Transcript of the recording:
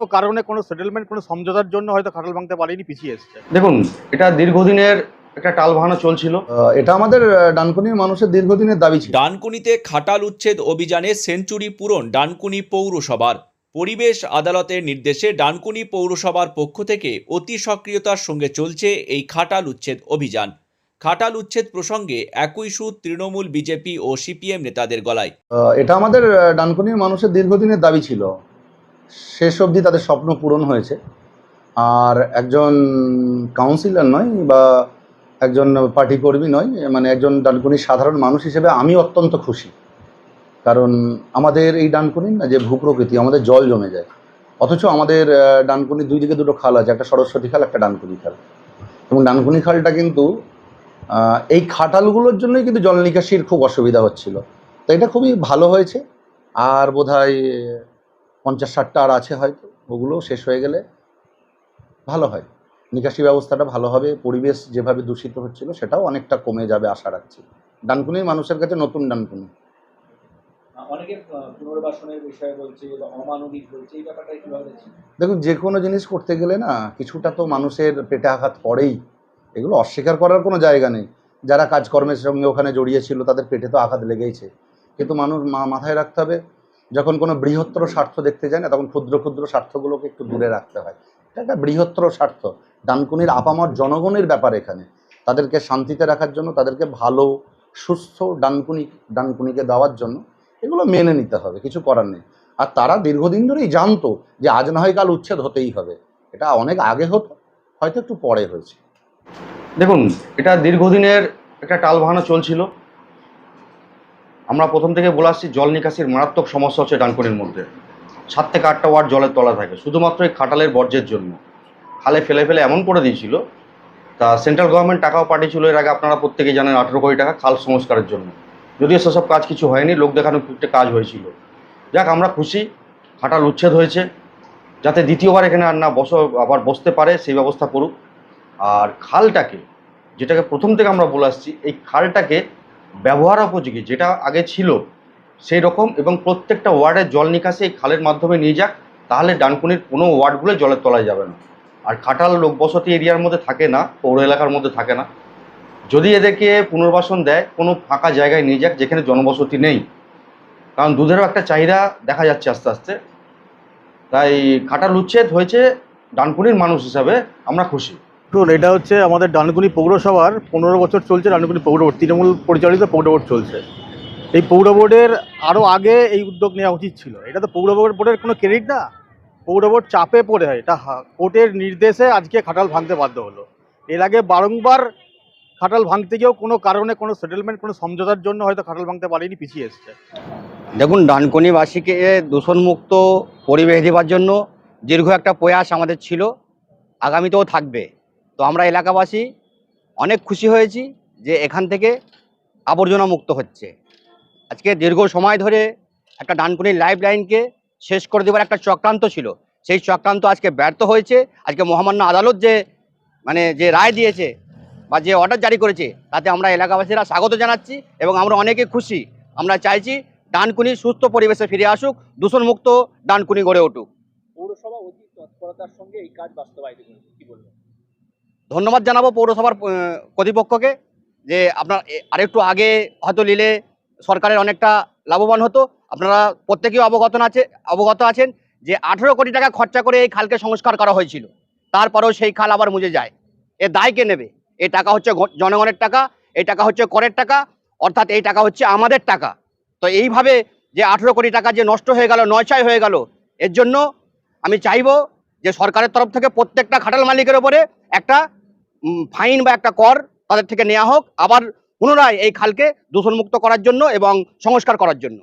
কোনো কারণে কোনো সেটেলমেন্ট কোনো সমঝোতার জন্য হয়তো খাটাল ভাঙতে পারেনি পিছিয়ে এসছে। দেখুন এটা দীর্ঘদিনের একটা টাল ভাঙানো চলছিল। এটা আমাদের ডানকুনির মানুষের দীর্ঘদিনের দাবি ছিল। ডানকুনিতে খাটাল উচ্ছেদ অভিযানে সেঞ্চুরি পূরণ ডানকুনি পৌরসভার। পরিবেশ আদালতের নির্দেশে ডানকুনি পৌরসভার পক্ষ থেকে অতি সক্রিয়তার সঙ্গে চলছে এই খাটাল উচ্ছেদ অভিযান। খাটাল উচ্ছেদ প্রসঙ্গে একই সুর তৃণমূল বিজেপি ও সিপিএম নেতাদের গলায়। এটা আমাদের ডানকুনির মানুষের দীর্ঘদিনের দাবি ছিল। শেষ অবধি তাদের স্বপ্ন পূরণ হয়েছে। আর একজন কাউন্সিলর নয় বা একজন পার্টি কর্মী নয় মানে একজন ডানকুনির সাধারণ মানুষ হিসেবে আমি অত্যন্ত খুশি। কারণ আমাদের এই ডানকুনির না যে ভূপ্রকৃতি, আমাদের জল জমে যায়। অথচ আমাদের ডানকুনি দুই দিকে দুটো খাল আছে, একটা সরস্বতী খাল, একটা ডানকুনি খাল। এবং ডানকুনি খালটা কিন্তু এই খাটালগুলোর জন্যই কিন্তু জল নিকাশির খুব অসুবিধা হচ্ছিল। তো এটা খুবই ভালো হয়েছে। আর বোধহয় পঞ্চাশ ষাটটা আর আছে হয়তো ওগুলো শেষ হয়ে গেলে ভালো হয়। নিকাশি ব্যবস্থাটা ভালো হবে পরিবেশ যেভাবে দূষিত হচ্ছিল সেটাও অনেকটা কমে যাবে আশা রাখছি। ডানকুনির মানুষের কাছে নতুন ডানকুনি। অনেকে পুনর্বাসনের বিষয়ে বলছে অমানবিক বলছে এই ব্যাপারটা কীভাবে দেখুন যে কোনো জিনিস করতে গেলে না কিছুটা তো মানুষের পেটে আঘাত পড়েই। এগুলো অস্বীকার করার কোনো জায়গা নেই। যারা কাজকর্মের সঙ্গে ওখানে জড়িয়ে ছিল তাদের পেটে তো আঘাত লেগেইছে। কিন্তু মানুষ মা- মাথায় রাখতে হবে যখন কোনো বৃহত্তর স্বার্থ দেখতে যায় না, তখন ক্ষুদ্র ক্ষুদ্র স্বার্থগুলোকে একটু দূরে রাখতে হয়। এটা একটা বৃহত্তর স্বার্থ। ডানকুনির আপামর জনগণের ব্যাপার এখানে। তাদেরকে শান্তিতে রাখার জন্য, তাদেরকে ভালো, সুস্থ ডানকুনি, ডানকুনিকে দেওয়ার জন্য এগুলো মেনে নিতে হবে, কিছু করার নেই। আর তারা দীর্ঘদিন ধরেই জানতো যে আজ না হয় কাল উচ্ছেদ হতেই হবে। এটা অনেক আগে হতো, হয়তো একটু পরে হয়েছে। দেখুন, এটা দীর্ঘদিনের একটা টাল ভাঙানো চলছিল। আমরা প্রথম থেকে বলে আসছি, জল নিকাশির মারাত্মক সমস্যা হচ্ছে ডানকুনির মধ্যে। সাত থেকে আটটা ওয়ার্ড জলের তলা থাকে, শুধুমাত্র এই খাটালের বর্জ্যের জন্য। খালে ফেলে ফেলে এমন করে দিয়েছিল, তা সেন্ট্রাল গভর্নমেন্ট টাকাও পাঠিয়েছিল, এর আগে আপনারা প্রত্যেকে জানেন আঠেরো কোটি টাকা খাল সংস্কারের জন্য। যদিও সেসব কাজ কিছু হয়নি, লোক দেখানো একটা কাজ হয়েছিল। যাক, আমরা খুশি, খাটাল উচ্ছেদ হয়েছে। যাতে দ্বিতীয়বার এখানে আর না বস, আবার বসতে পারে, সেই ব্যবস্থা করুক। আর খালটাকে, যেটাকে প্রথম থেকে আমরা বলে আসছি, এই খালটাকে ব্যবহার উপযোগী, যেটা আগে ছিল, সেই রকম এবং প্রত্যেকটা ওয়ার্ডের জল নিকাশি এই খালের মাধ্যমে নিয়ে যাক, তাহলে ডানকুনির কোনো ওয়ার্ডগুলো জলের তলায় যাবে না। আর খাটাল লোকবসতি এরিয়ার মধ্যে থাকে না, পৌর এলাকার মধ্যে থাকে না। যদি এদেরকে পুনর্বাসন দেয়, কোনো ফাঁকা জায়গায় নিয়ে যাক, যেখানে জনবসতি নেই। কারণ দুধেরও একটা চাহিদা দেখা যাচ্ছে আস্তে আস্তে। তাই খাটাল উচ্ছেদ হয়েছে ডানকুনির মানুষ হিসাবে, আমরা খুশি। দেখুন এটা হচ্ছে আমাদের ডানকুনি পৌরসভার পনেরো বছর চলছে ডানকুনি পৌর বোর্ড, তৃণমূল পরিচালিত পৌর বোর্ড চলছে। এই পৌর বোর্ডের আরও আগে এই উদ্যোগ নেওয়া উচিত ছিল। এটা তো পৌর বোর্ডের কোনো ক্রেডিট না? পৌর বোর্ড চাপে পড়ে হয়। এটা কোর্টের নির্দেশে আজকে খাটাল ভাঙতে বাধ্য হলো। এর আগে বারংবার খাটাল ভাঙতে গিয়েও কোনো কারণে, কোনো সেটেলমেন্ট কোনো সমঝোতার জন্য হয়তো খাটাল ভাঙতে পারেনি, পিছিয়ে এসছে। দেখুন, ডানকনিবাসীকে দূষণমুক্ত পরিবেশ দেওয়ার জন্য দীর্ঘ একটা প্রয়াস আমাদের ছিল। আগামীতেও থাকবে। তো আমরা এলাকাবাসী অনেক খুশি হয়েছি যে এখান থেকে আবর্জনা মুক্ত হচ্ছে। আজকে দীর্ঘ সময় ধরে একটা ডানকুনির লাইফ লাইনকে শেষ করে দেওয়ার একটা চক্রান্ত ছিল। সেই চক্রান্ত আজকে ব্যর্থ হয়েছে। আজকে মহামান্য আদালত যে মানে যে রায় দিয়েছে বা যে অর্ডার জারি করেছে, তাতে আমরা এলাকাবাসীরা স্বাগত জানাচ্ছি এবং আমরা অনেকে খুশি। আমরা চাইছি ডানকুনি সুস্থ পরিবেশে ফিরে আসুক, দূষণমুক্ত ডানকুনি গড়ে উঠুক। পৌরসভা অতি তৎপরতার সঙ্গে এই কাজ বাস্তবায়িত কি বলবেন? ধন্যবাদ জানাব পৌরসভার কর্তৃপক্ষকে যে আপনার আরেকটু আগে হয়তো নিলে সরকারের অনেকটা লাভবান হতো। আপনারা প্রত্যেকেই অবগত আছে, অবগত আছেন যে আঠেরো কোটি টাকা খরচা করে এই খালকে সংস্কার করা হয়েছিল। তারপরেও সেই খাল আবার মুজে যায়। এ দায় কে নেবে? এই টাকা হচ্ছে জনগণের টাকা, এই টাকা হচ্ছে করের টাকা, অর্থাৎ এই টাকা হচ্ছে আমাদের টাকা। তো এইভাবে যে আঠেরো কোটি টাকা যে নষ্ট হয়ে গেল নয়ছয় হয়ে গেল, এর জন্য আমি চাইব যে সরকারের তরফ থেকে প্রত্যেকটা খাটাল মালিকের ওপরে একটা ফাইন বা একটা কর তাদের থেকে নেওয়া হোক, আবার পুনরায় এই খালকে দূষণমুক্ত করার জন্য এবং সংস্কার করার জন্য।